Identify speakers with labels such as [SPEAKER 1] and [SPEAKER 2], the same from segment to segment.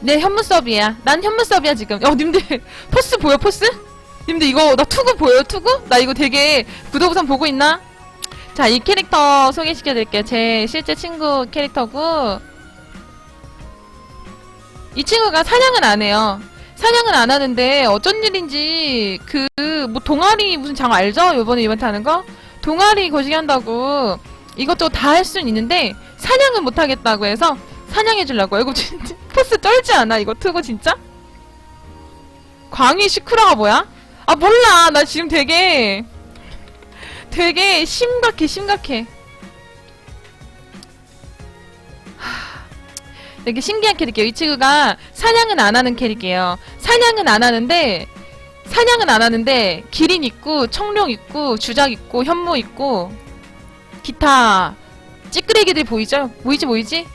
[SPEAKER 1] 네, 현무 서비야. 난 현무 서비야, 지금. 어, 님들, 포스 보여, 포스? 님들 이거, 나 투구 보여요, 투구? 나 이거 되게 구독우선 보고 있나? 자, 이 캐릭터 소개시켜드릴게요. 제 실제 친구 캐릭터고, 이 친구가 사냥은 안 해요. 사냥은 안 하는데, 어쩐 일인지, 그, 뭐, 동아리 무슨 장 알죠? 요번에 이벤트 하는 거? 동아리 거시기 한다고, 이것저것 다 할 수는 있는데, 사냥은 못 하겠다고 해서, 사냥해주려고. 이거 진짜, 포스 떨지 않아, 이거 트고 진짜? 광희 시크라가 뭐야? 아, 몰라. 나 지금 되게, 되게 심각해, 심각해. 하, 되게 신기한 캐릭이에요. 이 친구가 사냥은 안 하는 캐릭이에요. 사냥은 안 하는데, 사냥은 안 하는데, 기린 있고, 청룡 있고, 주작 있고, 현무 있고, 기타, 찌끄레기들 보이죠? 보이지, 보이지?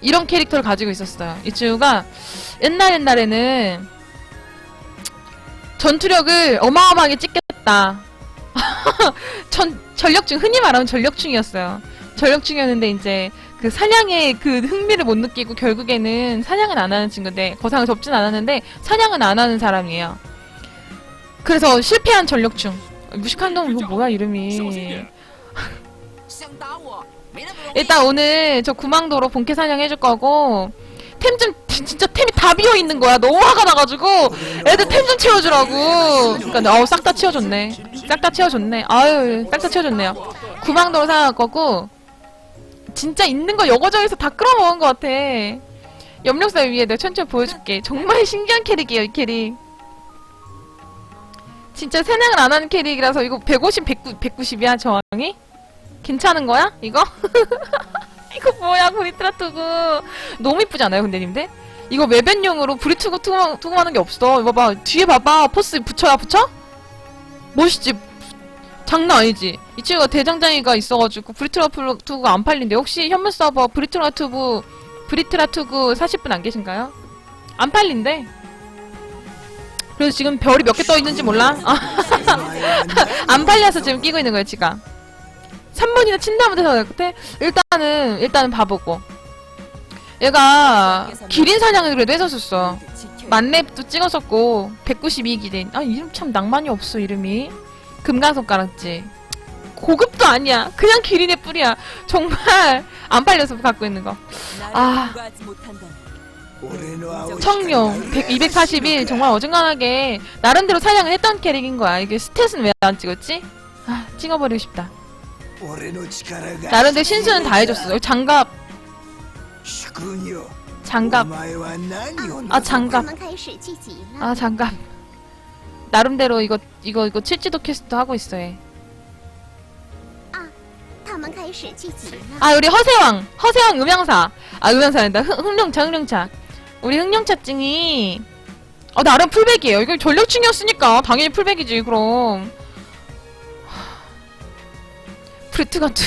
[SPEAKER 1] 이런 캐릭터를 가지고 있었어요. 이 친구가 옛날 옛날에는 전투력을 어마어마하게 찍겠다. 전 전력충 흔히 말하면 전력충이었어요. 전력충이었는데 이제 그 사냥의 그 흥미를 못 느끼고 결국에는 사냥은 안 하는 친구인데 거상을 접진 않았는데 사냥은 안 하는 사람이에요. 그래서 실패한 전력충. 무식한 놈 이거 뭐야 이름이. 일단 오늘 저 구망도로 본캐 사냥해줄 거고 템 좀 진짜 템이 다 비어 있는 거야. 너무 화가 나가지고 애들 템 좀 채워주라고. 그러니까 어우 싹 다 채워줬네. 싹 다 채워줬네. 아유 싹 다 채워줬네요. 구망도로 사냥할 거고 진짜 있는 거 여거저에서 다 끌어먹은 것 같아. 염력사 위에 내가 천천히 보여줄게. 정말 신기한 캐릭이에요 이 캐릭. 진짜 사냥을 안 하는 캐릭이라서 이거 150, 190, 190이야 저항이? 괜찮은 거야? 이거? 이거 뭐야 브리트라 투구 너무 이쁘지 않아요 근데 님들? 이거 외변용으로 브리투구 투구, 투구하는 게 없어 이거 봐봐 뒤에 봐봐 포스 붙여야 붙여? 멋있지? 장난 아니지? 이 친구가 대장장이가 있어가지고 브리트라 투구가 안 팔린대 혹시 현물 서버 브리트라 투구 브리트라 투구 40분 안 계신가요? 안 팔린대 그래서 지금 별이 몇 개 떠 있는지 몰라? 아, 안 팔려서 지금 끼고 있는 거예요 지가 3번이나 친다면 돼서 같아? 일단은 일단은 봐보고. 얘가 기린 사냥을 그래도 했었었어. 만렙도 찍었었고 192 기린. 아 이름 참 낭만이 없어 이름이. 금강손가락지 고급도 아니야. 그냥 기린의 뿌리야. 정말 안 팔려서 갖고 있는 거. 아. 청룡 100, 241 정말 어중간하게 나름대로 사냥을 했던 캐릭인 거야. 이게 스탯은 왜 안 찍었지? 아 찍어버리고 싶다 나름대로 신수는 다 해줬어. 여기 장갑, 장갑, 아
[SPEAKER 2] 他
[SPEAKER 1] 장갑,
[SPEAKER 2] 们开始聚集了。
[SPEAKER 1] 아 장갑. 나름대로 이거 이거 이거 칠지도 퀘스트 하고 있어 얘.
[SPEAKER 2] 他们开始聚集了。
[SPEAKER 1] 아 우리 허세왕, 허세왕 음향사. 아 음향사란다. 흥- 흥룡차, 흥룡차. 우리 흥룡차증이 어 나름 풀백이에요. 이거 전력충이었으니까 당연히 풀백이지 그럼. 브레트가투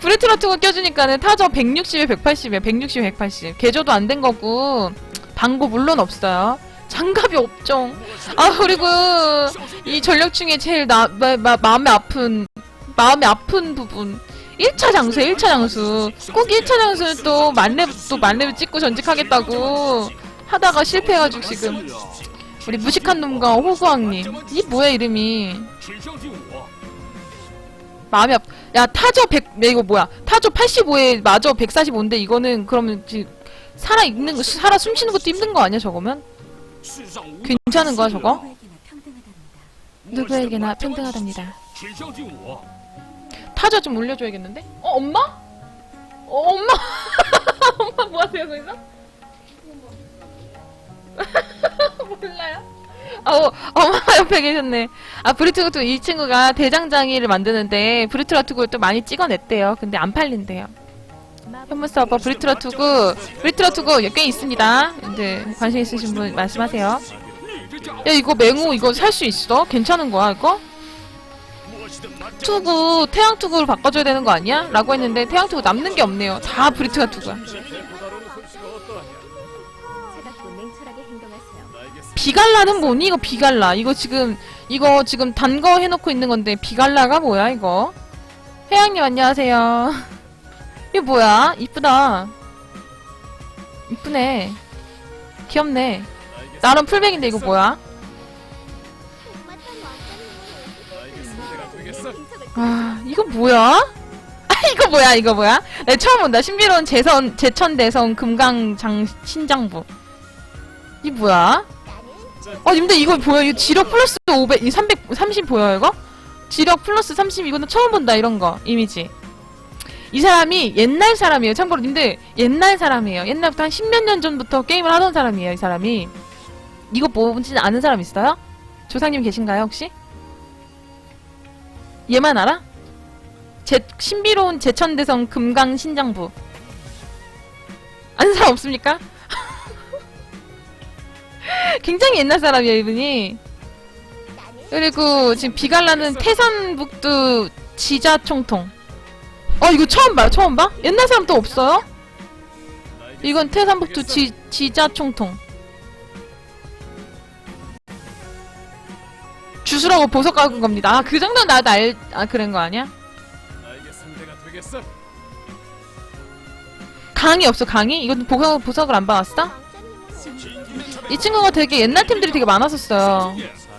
[SPEAKER 1] 프레트가투가 껴주니까는 타저 160에 180이에요 160에 180 개조도 안 된 거고 방고 물론 없어요 장갑이 없죠 아 그리고 이 전력 중에 제일 나, 마, 마, 마음에 아픈 마음에 아픈 부분 1차 장수, 1차 장수. 꼭 1차 장수는 또 만렙, 또 만렙 찍고 전직하겠다고 하다가 실패해가지고 지금. 우리 무식한 놈과 호구왕님. 이 뭐야, 이름이. 마음이 아프. 야 타저 100 야, 이거 뭐야? 타저 85에 마저 145인데 이거는 그러면 살아 있는 거 살아 숨쉬는 것도 힘든 거 아니야 저거면? 괜찮은 거야 저거?
[SPEAKER 3] 누구에게나
[SPEAKER 1] 평등하답니다. 타저 좀 올려줘야겠는데? 어 엄마? 어 엄마? 엄마 뭐하세요 거기서? 몰라요. 어, 엄마 옆에 계셨네. 아, 브리트고트 이 친구가 대장장이를 만드는데 브리트라투구를 또 많이 찍어냈대요. 근데 안 팔린대요. 현무 서버 브리트라투구, 브리트라투구 꽤 있습니다. 근데 관심 있으신 분 말씀하세요. 야, 이거 맹우 이거 살 수 있어? 괜찮은 거야, 이거? 투구, 태양투구로 바꿔줘야 되는 거 아니야? 라고 했는데 태양투구 남는 게 없네요. 다 브리트라투구야.
[SPEAKER 2] 행동하세요.
[SPEAKER 1] 비갈라는 뭐니? 이거 비갈라. 이거 지금 이거 지금 단 거 해놓고 있는 건데 비갈라가 뭐야 이거? 혜양님 안녕하세요. 이거 뭐야? 이쁘다. 이쁘네. 귀엽네. 나름 풀백인데 이거 뭐야? 아, 이거 뭐야? 아, 이거 뭐야, 이거 뭐야? 나 처음 본다. 신비로운 재선, 제천대성 금강 장 신장부. 이 뭐야? 어, 님들 이거 보여? 이거 지력 플러스 500, 이330 보여요, 이거? 지력 플러스 30, 이거는 처음 본다, 이런 거, 이미지. 이 사람이 옛날 사람이에요. 참고로 님들, 옛날 사람이에요. 옛날부터 한 십몇 년 전부터 게임을 하던 사람이에요, 이 사람이. 이거 뭔지 아는 사람 있어요? 조상님 계신가요, 혹시? 얘만 알아? 제, 신비로운 제천대성 금강 신장부. 아는 사람 없습니까? 굉장히 옛날 사람이에요, 이분이. 그리고 지금 비갈라는 태산북두 지자총통. 어, 이거 처음 봐, 처음 봐? 옛날 사람 또 없어요? 이건 태산북두 지, 지자총통. 주술하고 보석 깎은 겁니다. 아, 그 정도는 나도 알, 아, 그런 거 아니야? 강이 없어, 강이? 이건 보석, 보석을 안 받았어? 이 친구가 되게 옛날 팀들이 되게 많았었어요.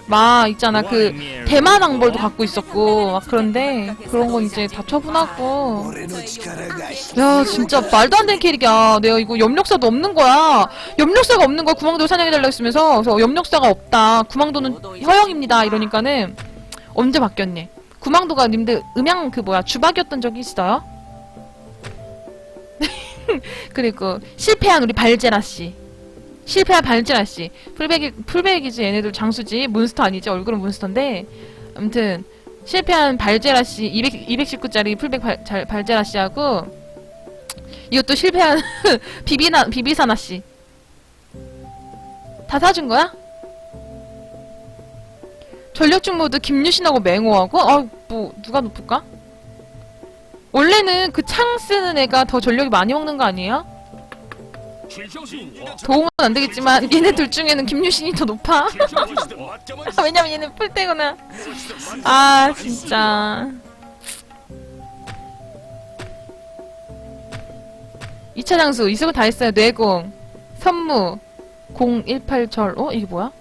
[SPEAKER 1] 막, 있잖아, 그, 대만 왕벌도 갖고 있었고, 막 그런데, 그런 건 이제 다 처분하고. 야, 진짜 말도 안 되는 캐릭이야. 내가 이거 염력사도 없는 거야. 염력사가 없는 거야. 구망도 사냥해달라고 했으면서. 그래서 염력사가 없다. 구망도는 허용입니다. 이러니까는, 언제 바뀌었니? 구망도가 님들 음양 그 뭐야, 주박이었던 적이 있어요? 그리고, 실패한 우리 발제라 씨. 실패한 발제라 씨. 풀백이, 풀백이지. 얘네들 장수지. 몬스터 아니지. 얼굴은 몬스터인데. 아무튼, 실패한 발제라 씨, 200, 219짜리 풀백 발, 잘, 발제라 씨하고, 이것도 실패한 비비나, 비비사나 씨. 다 사준 거야? 전력중 모드 김유신하고 맹호하고? 아, 뭐, 누가 높을까? 원래는 그 창 쓰는 애가 더 전력이 많이 먹는 거 아니에요? 도움은 안 되겠지만 얘네 둘 중에는 김유신이 더 높아. 왜냐면 얘는 풀떼구나. 아 진짜. 2차 장수 이수고 다 했어요. 뇌공, 선무, 018절. 어 이게 뭐야?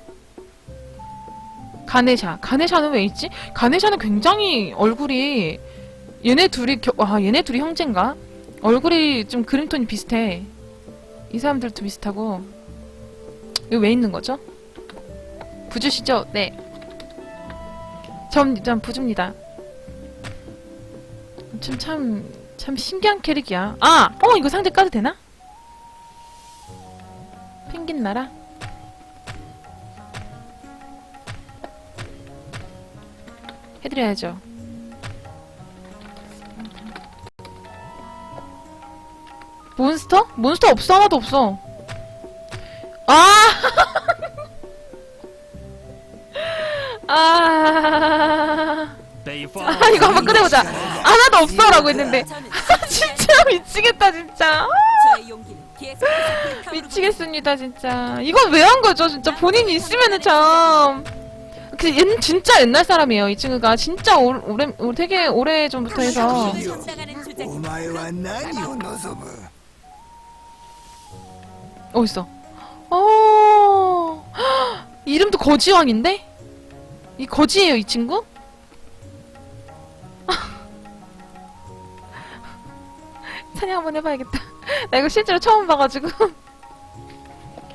[SPEAKER 1] 가네샤. 가네샤는 왜 있지? 가네샤는 굉장히 얼굴이 얘네 둘이 겨... 와 얘네 둘이 형제인가? 얼굴이 좀 그림톤이 비슷해. 이 사람들도 비슷하고. 이거 왜 있는 거죠? 부주시죠? 네. 전 일단 부줍니다. 참, 참, 참 신기한 캐릭이야. 아! 어, 이거 상대 까도 되나? 펭귄 나라? 해드려야죠. 몬스터? 몬스터 없어, 하나도 없어. 아! 아, 아, 이거 한번 꺼내보자. 하나도 없어 라고 했는데. 진짜 미치겠다, 진짜. 미치겠습니다, 진짜. 이건 왜 한 거죠, 진짜. 본인이 있으면은 참. 그, 얘는 진짜 옛날 사람이에요, 이 친구가. 진짜 오, 오래, 오- 되게 오래 전부터 해서. 어딨어? 어 이름도 거지왕인데? 이 거지예요 이 친구? 사냥 한번 해봐야겠다 나 이거 실제로 처음 봐가지고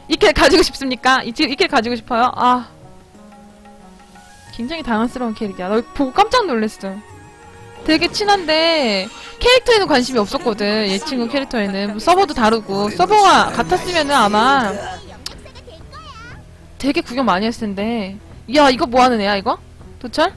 [SPEAKER 1] 이캐 가지고 싶습니까? 이캐 가지고 싶어요? 아 굉장히 당황스러운 캐릭이야 나 보고 깜짝 놀랐어 되게 친한데, 캐릭터에는 관심이 없었거든. 얘 친구 캐릭터에는. 뭐 서버도 다르고. 서버가 같았으면은 아마 되게 구경 많이 했을 텐데. 야, 이거 뭐 하는 애야, 이거? 도철?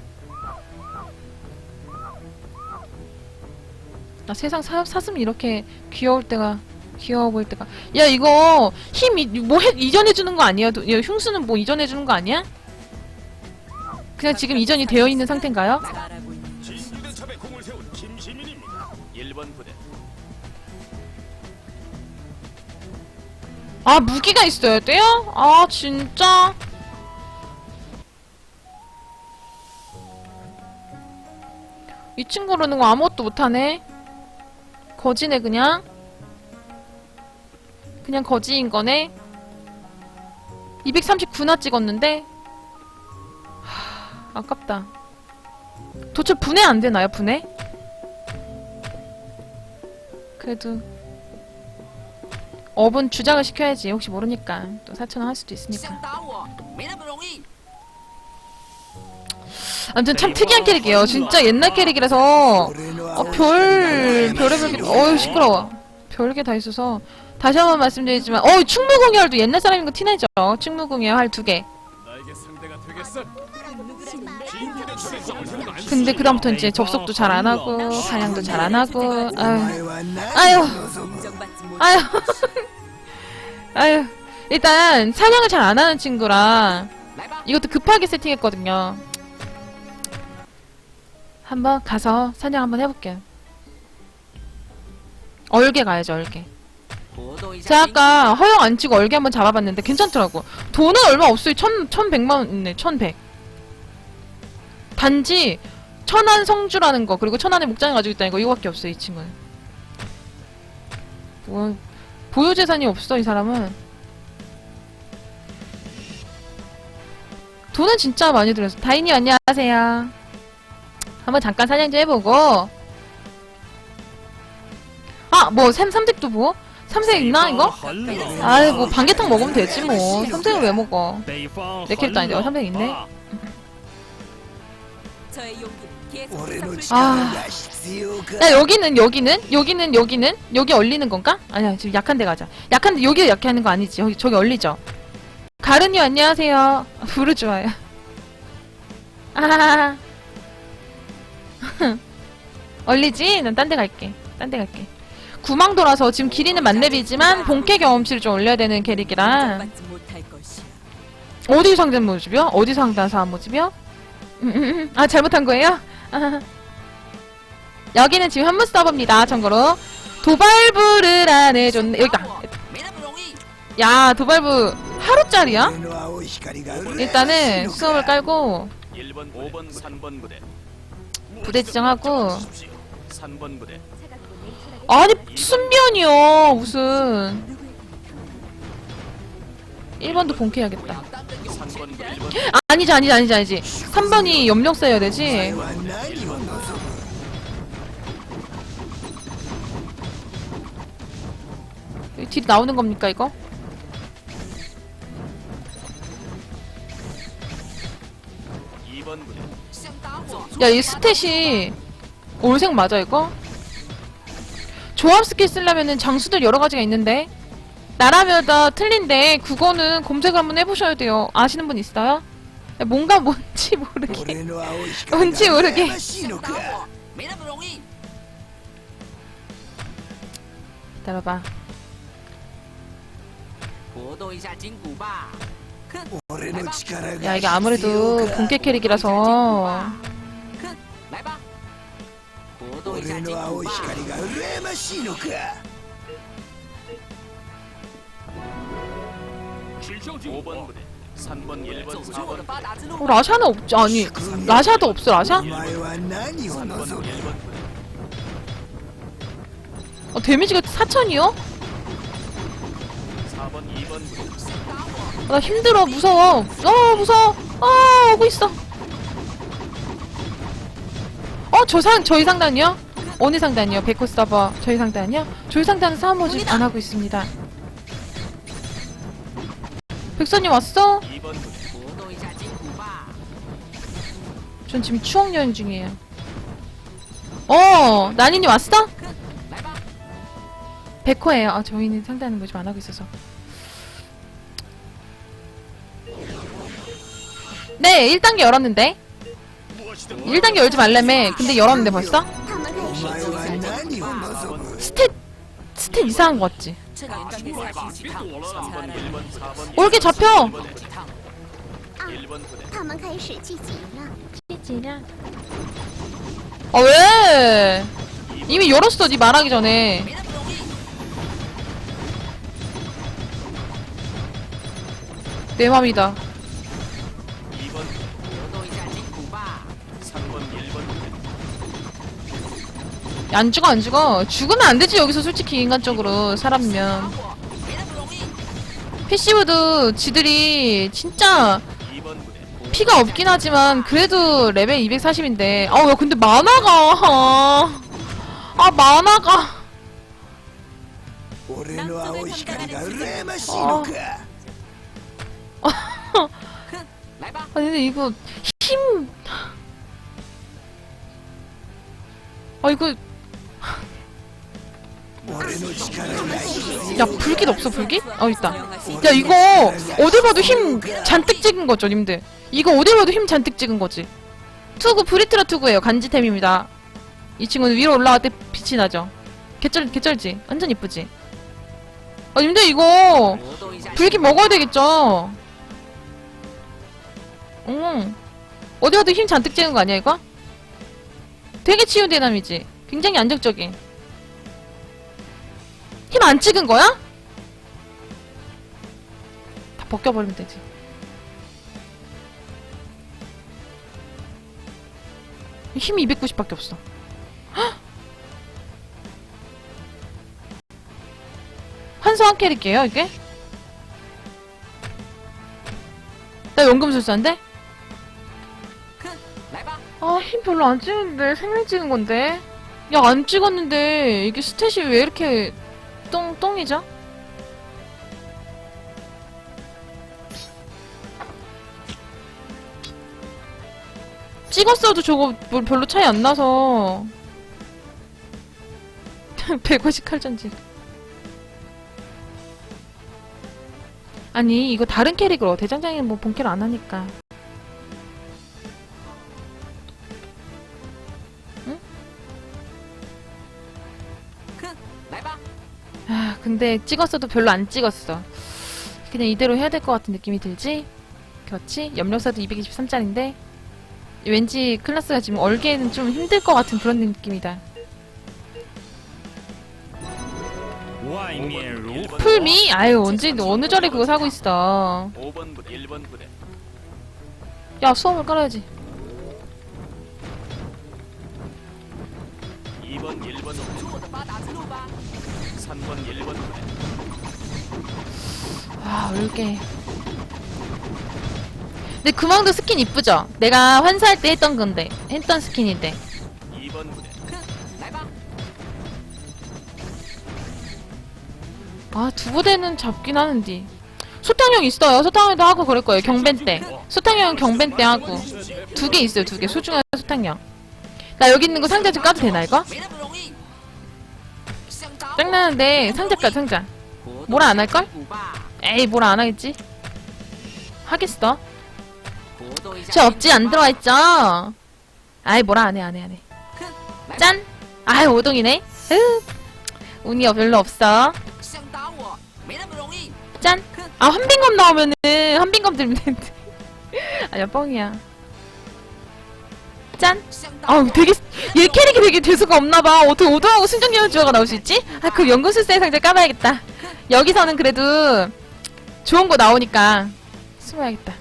[SPEAKER 1] 나 세상 사, 사슴이 이렇게 귀여울 때가, 귀여워 보일 때가. 야, 이거 힘, 이- 뭐 해, 이전해 주는 거 아니야? 도- 야, 흉수는 뭐 이전해 주는 거 아니야? 그냥 지금 이전이 되어 있는 상태인가요?
[SPEAKER 3] 1번 부대.
[SPEAKER 1] 아, 무기가 있어야 돼요? 아, 진짜? 이 친구로는 거 아무것도 못하네. 거지네, 그냥. 그냥 거지인 거네. 239나 찍었는데 하, 아깝다. 도대체 분해 안 되나요, 분해? 그래도 업은 주작을 시켜야지. 혹시 모르니까 또 4천원 할 수도 있으니까. 아무튼 참 특이한 캐릭이에요. 진짜 옛날 캐릭이라서. 어, 별 별의별 어우 시끄러워. 별게 다 있어서. 다시 한 번 말씀드리지만 어 충무공의 활도 옛날 사람인 거 티나죠? 충무공의 활 두개. 근데 그다음부터 이제 접속도 잘 안 하고 사냥도 잘 안 하고 아유 아유 아유 아유 일단 사냥을 잘 안 하는 친구라 이것도 급하게 세팅했거든요. 한번 가서 사냥 한번 해볼게요. 얼개 가야죠 얼개. 제가 아까 허영 안 치고 얼개 한번 잡아봤는데 괜찮더라고. 돈은 얼마 없어요. 천, 천백만 원 있네. 천백. 단지 천안 성주라는 거 그리고 천안에 목장을 가지고 있다는 거 이거밖에 없어요. 이 친구는. 뭐 보유 재산이 없어 이 사람은. 돈은 진짜 많이 들었어. 다인이 안녕하세요. 한번 잠깐 사냥 좀 해보고. 아, 뭐, 샘, 삼색도 뭐? 삼색 있나, 이거? 아이, 뭐, 반개탕 먹으면 되지, 뭐. 삼색을 왜 먹어? 내 캐릭터 아닌데, 어, 삼색 있네?
[SPEAKER 2] 저의 용기는
[SPEAKER 4] 아.
[SPEAKER 1] 야 여기는 여기는 여기는 여기는 여기 얼리는 건가? 아니야 지금 약한 데 가자. 약한 데 여기 약해 하는 거 아니지? 여기 저기 얼리죠. 가르니 안녕하세요. 부르 좋아요. 아 얼리지? 난 딴 데 갈게. 딴 데 갈게. 구망도라서 지금 길이는 만렙이지만 본캐 경험치를 좀 올려야 되는 캐릭이라. 어디 상단 모집이요? 어디 상단사 모집이요? 아 잘못한 거예요? 여기는 지금 한문 서버입니다. 참고로 도발부를 안 해줬네. 여기다. 야 도발부 하루짜리야? 일단은 수업을 깔고
[SPEAKER 3] 1번 5번 3번 부대
[SPEAKER 1] 부대 지정하고
[SPEAKER 3] 3번 부대
[SPEAKER 1] 아니 순변이요 무슨 1번도 본캐야겠다 아니지 아니지 아니지 아니지 3번이 염력 써야 되지 여기 나오는 겁니까 이거? 야 이 스탯이 올생 맞아 이거? 조합 스킬 쓰려면은 장수들 여러 가지가 있는데 나라별다 틀린데 국어는 검색을 한번 해보셔야 돼요. 아시는 분 있어요? 뭔가 뭔지 모르게. 뭔지 모르게. 기다려봐. 야 이게 아무래도 본캐 캐릭이라서.
[SPEAKER 3] 5번 부대, 3번 1번 4번
[SPEAKER 1] 어, 라샤는 없지 아니 라샤도 없어 라샤?
[SPEAKER 3] 3번 1번 부대,
[SPEAKER 1] 어, 데미지가 4천이요?
[SPEAKER 3] 4번 2번 부대,
[SPEAKER 1] 나 힘들어 무서워 어 무서워 아 오고 있어 어저상 저희 상단이요? 어느 상단이요? 백호 서버 저희 상단이요? 저희 상단은 사무직 안 하고 있습니다 백선이 왔어? 전 지금 추억 여행 중이에요. 어, 난이님 왔어? 백호예요. 아, 저희는 상대하는 거 좀 안 하고 있어서. 네, 1단계 열었는데. 1단계 열지 말래매. 근데 열었는데 벌써? 스탯, 스탯 이상한 거 같지?
[SPEAKER 5] 趁年刚才下去几趟，
[SPEAKER 3] 3번, 1번, 4번.
[SPEAKER 1] 올게 잡혀!
[SPEAKER 5] 几趟。
[SPEAKER 3] 1번 부대.
[SPEAKER 2] 他们开始聚集了。
[SPEAKER 1] 아 왜? 이미 열었어 니 말하기 전에
[SPEAKER 5] 没那么容易。
[SPEAKER 1] 내 맘이다 안 죽어 안 죽어. 죽으면 안 되지 여기서 솔직히 인간적으로 사람면. 피시우드 지들이 진짜 피가 없긴 하지만 그래도 레벨 240인데. 아야 근데 만화가. 아 만화가. 아 근데 이거 힘아 이거 야 불기 없어 불기? 어 있다 야 이거 어디 봐도 힘 잔뜩 찍은 거죠 님들 이거 어디 봐도 힘 잔뜩 찍은 거지 투구 브리트라 투구예요 간지템입니다 이 친구는 위로 올라갈 때 빛이 나죠 개쩔, 개쩔지? 완전 이쁘지? 아 님들 이거 불기 먹어야 되겠죠? 응 어디 가도 힘 잔뜩 찍은 거 아니야 이거? 되게 치유 대남이지. 굉장히 안정적인 힘 안 찍은 거야? 다 벗겨버리면 되지. 힘이 290밖에 없어. 헉! 환소한 캐릭이에요, 이게? 나 연금술사인데? 아, 힘 별로 안 찍는데. 생명 찍은 건데. 야, 안 찍었는데. 이게 스탯이 왜 이렇게 똥, 똥이죠? 찍었어도 저거 뭐 별로 차이 안 나서. 150 칼전지. 아니, 이거 다른 캐릭으로. 대장장이는 뭐 본캐로 안 하니까. 근데 찍었어도 별로 안 찍었어. 그냥 이대로 해야 될 것 같은 느낌이 들지? 그렇지? 염력사도 223짜리인데 왠지 클라스가 지금 얼기에는 좀 힘들 것 같은 그런 느낌이다. 풀미? 아유 언제 어느 자리 그거 사고 있어. 야 수험을 깔아야지.
[SPEAKER 3] 3번 1번 부대
[SPEAKER 1] 아, 얼게. 근데 금왕도 스킨 이쁘죠? 내가 환사할 때 했던 건데. 했던 스킨인데.
[SPEAKER 3] 2번 부대
[SPEAKER 5] 来吧，
[SPEAKER 1] 아, 두 부대는 잡긴 하는데. 소탕형 있어요. 소탕형도 하고 그럴 거예요. 경벤 때. 소탕형 경벤 때 하고. 두 개 있어요. 두 개. 소중한 소탕형. 나 여기 있는 거 상자 좀 까도 되나, 이거? 짜증나는데 상자 까 상자 뭐라 안 할걸? 에이 뭐라 안 하겠지? 하겠어 저 업지 안 들어와 있죠? 아이 뭐라 안 해 안 해 안해 짠! 아이 오동이네 으 운이 별로 없어 짠! 아 환빙검 나오면은 환빙검 들면 되는데 아야 뻥이야 짠! 아 되게 얘 캐릭이 되게 재수가 없나봐 어떻게 오도하고 순정여우 주어가 나올 수 있지? 아그 연구술사의 상자 까봐야겠다 여기서는 그래도 좋은 거 나오니까 숨어야겠다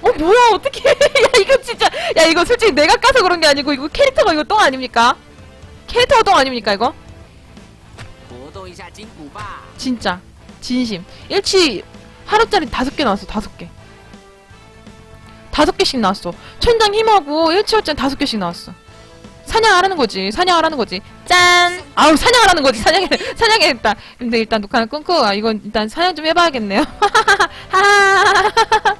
[SPEAKER 1] 어 뭐야 어떻게 야 이거 진짜 야 이거 솔직히 내가 까서 그런 게 아니고 이거 캐릭터가 이거 똥 아닙니까? 캐릭터가 똥 아닙니까 이거? 진짜 진심 일치 하루짜리 다섯 개 나왔어 다섯 개 다섯 개씩 나왔어. 천장 힘하고 일치월짜리 다섯 개씩 나왔어. 사냥하라는 거지. 사냥하라는 거지. 짠! 아우, 사냥하라는 거지. 사냥해, 사냥해야겠다. 근데 일단 녹화는 끊고, 아, 이건 일단 사냥 좀 해봐야겠네요. 하하,